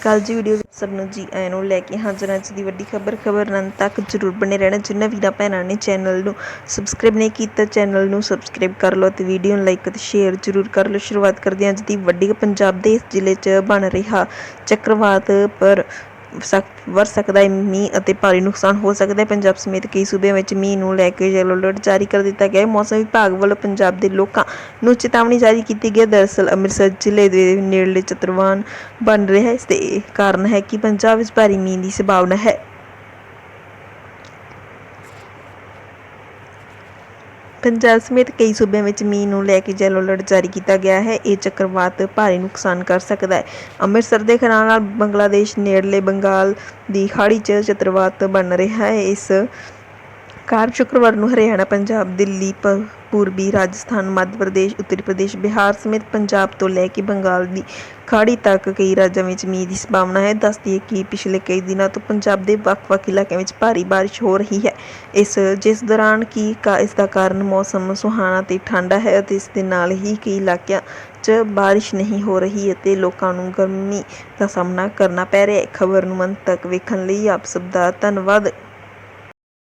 ਕੱਲ ਜੀ ਵੀਡੀਓ ਵਿੱਚ ਸਭ ਨੂੰ ਜੀ ਆਇਆਂ ਨੂੰ ਲੈ ਕੇ ਹਾਜ਼ਰ ਹਾਂ ਅੱਜ ਦੀ ਵੱਡੀ ਖਬਰ। ਖਬਰ ਰਨ ਤੱਕ ਜਰੂਰ ਬਣੇ ਰਹਿਣਾ। ਜਿਨ੍ਹਾਂ ਵੀਰਾਂ ਭੈਣਾਂ ਨੇ ਚੈਨਲ ਨੂੰ ਸਬਸਕ੍ਰਾਈਬ ਨਹੀਂ ਕੀਤਾ ਚੈਨਲ ਨੂੰ ਸਬਸਕ੍ਰਾਈਬ ਕਰ ਲਓ ਤੇ ਵੀਡੀਓ ਨੂੰ ਲਾਈਕ ਅਤੇ ਸ਼ੇਅਰ ਜਰੂਰ ਕਰ ਲਓ। ਸ਼ੁਰੂਆਤ ਕਰਦੇ ਹਾਂ ਅੱਜ ਦੀ ਵੱਡੀ ਪੰਜਾਬ ਦੇ ਇਸ ਜ਼ਿਲ੍ਹੇ 'ਚ ਬਣ ਰਿਹਾ ਚੱਕਰਵਾਤ ਪਰ ਸਖਤ ਵਰ ਸਕਦਾ ਹੈ, ਮੀਂਹ ਅਤੇ ਭਾਰੀ ਨੁਕਸਾਨ ਹੋ ਸਕਦਾ ਹੈ। ਪੰਜਾਬ ਸਮੇਤ ਕਈ ਸੂਬਿਆਂ ਵਿੱਚ ਮੀਂਹ ਨੂੰ ਲੈ ਕੇ ਯੈਲੋ ਅਲਰਟ ਜਾਰੀ ਕਰ ਦਿੱਤਾ ਗਿਆ ਹੈ। ਮੌਸਮ ਵਿਭਾਗ ਵੱਲੋਂ ਪੰਜਾਬ ਦੇ ਲੋਕਾਂ ਨੂੰ ਚੇਤਾਵਨੀ ਜਾਰੀ ਕੀਤੀ ਗਈ ਹੈ। ਦਰਅਸਲ ਅੰਮ੍ਰਿਤਸਰ ਜ਼ਿਲ੍ਹੇ ਦੇ ਨੇੜਲੇ ਚਤਰਵਾਨ ਬਣ ਰਿਹਾ ਹੈ। ਇਸ ਦੇ ਕਾਰਨ ਹੈ ਕਿ ਪੰਜਾਬ ਵਿੱਚ ਭਾਰੀ ਮੀਂਹ ਦੀ ਸੰਭਾਵਨਾ ਹੈ। ਪੰਜਾਬ ਸਮੇਤ ਕਈ ਸੂਬਿਆਂ ਵਿੱਚ ਮੀਂਹ ਨੂੰ ਲੈ ਕੇ ਯੈਲੋ ਅਲਰਟ ਜਾਰੀ ਕੀਤਾ ਗਿਆ ਹੈ। ਇਹ ਚੱਕਰਵਾਤ ਭਾਰੀ ਨੁਕਸਾਨ ਕਰ ਸਕਦਾ ਹੈ। ਅੰਮ੍ਰਿਤਸਰ ਦੇ ਖਨਾਲ ਨਾਲ ਬੰਗਲਾਦੇਸ਼ ਨੇੜਲੇ ਬੰਗਾਲ ਦੀ ਖਾੜੀ 'ਚ ਚੱਕਰਵਾਤ ਬਣ ਰਿਹਾ ਹੈ। ਇਸ ਕਾਰ ਸ਼ੁੱਕਰਵਾਰ ਨੂੰ ਹਰਿਆਣਾ, ਪੰਜਾਬ, ਦਿੱਲੀ ਪ ਪੂਰਬੀ ਰਾਜਸਥਾਨ, ਮੱਧ ਪ੍ਰਦੇਸ਼, ਉੱਤਰ ਪ੍ਰਦੇਸ਼, ਬਿਹਾਰ ਸਮੇਤ ਪੰਜਾਬ ਤੋਂ ਲੈ ਕੇ ਬੰਗਾਲ ਦੀ ਖਾੜੀ ਤੱਕ ਕਈ ਰਾਜਾਂ ਵਿੱਚ ਮੀਂਹ ਦੀ ਸੰਭਾਵਨਾ ਹੈ। ਦੱਸਦੀ ਹੈ ਕਿ ਪਿਛਲੇ ਕਈ ਦਿਨਾਂ ਤੋਂ ਪੰਜਾਬ ਦੇ ਵੱਖ-ਵੱਖ ਇਲਾਕਿਆਂ ਵਿੱਚ ਭਾਰੀ ਬਾਰਿਸ਼ ਹੋ ਰਹੀ ਹੈ। ਇਸ, ਜਿਸ ਦੌਰਾਨ ਕੀ ਕਾ, ਇਸ ਦਾ ਕਾਰਨ ਮੌਸਮ ਸੁਹਾਣਾ ਤੇ ਠੰਡਾ ਹੈ ਅਤੇ ਇਸ ਦੇ ਨਾਲ ਹੀ ਕਈ ਇਲਾਕਿਆਂ 'ਚ ਬਾਰਿਸ਼ ਨਹੀਂ ਹੋ ਰਹੀ ਅਤੇ ਲੋਕਾਂ ਨੂੰ ਗਰਮੀ ਦਾ ਸਾਹਮਣਾ ਕਰਨਾ ਪੈ ਰਿਹਾ ਹੈ। ਖਬਰ ਨੂੰ ਅੰਤ ਤੱਕ ਵੇਖਣ ਲਈ ਆਪ ਸਭ ਦਾ ਧੰਨਵਾਦ।